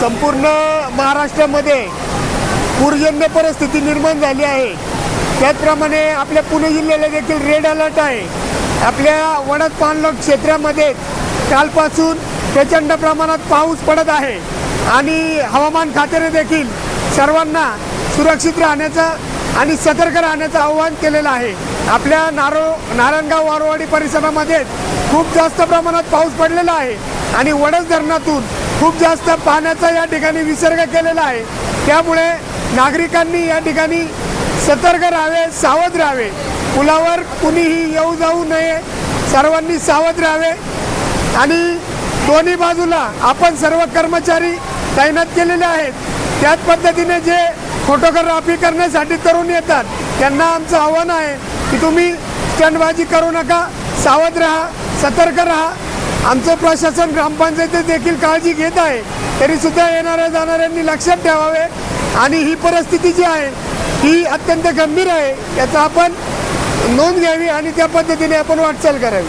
संपूर्ण महाराष्ट्रामध्ये पूरजन्य परिस्थिती निर्माण झाली आहे. त्याचप्रमाणे आपल्या पुणे जिल्ह्याला देखील रेड अलर्ट आहे. आपल्या वडद पाणलोट क्षेत्रामध्ये कालपासून प्रचंड प्रमाणात पाऊस पडत आहे. आणि हवामान खात्याने देखील सर्वांना सुरक्षित राहण्याचं आणि सतर्क राहण्याचं आवाहन केलेलं आहे. आपल्या नारो नारायणगाव वारवाडी परिसरामध्ये खूप जास्त प्रमाणात पाऊस पडलेला आहे. आणि वडस धरणातून खूप जास्त पाण्याचा या ठिकाणी विसर्ग केलेला आहे. त्यामुळे नागरिकांनी या ठिकाणी सतर्क राहावे सावध राहावे. पुलावर कुणीही येऊ जाऊ नये. सर्वांनी सावध राहावे. आणि दोन्ही बाजूला आपण सर्व कर्मचारी तैनात केलेले आहेत. त्याच पद्धतीने जे फोटोग्राफी करण्यासाठी तरुण येतात त्यांना आमचं आव्हान आहे की तुम्ही स्टंटबाजी करू नका. सावध राहा सतर्क राहा. आमचं प्रशासन ग्रामपंचायती देखील काळजी घेत आहे. तरी सुद्धा येणाऱ्या जाणाऱ्यांनी लक्षात ठेवावे. आणि ही परिस्थिती जी आहे ही अत्यंत गंभीर आहे. याचा आपण नोंद घ्यावी आणि त्या पद्धतीने आपण वाटचाल करावी.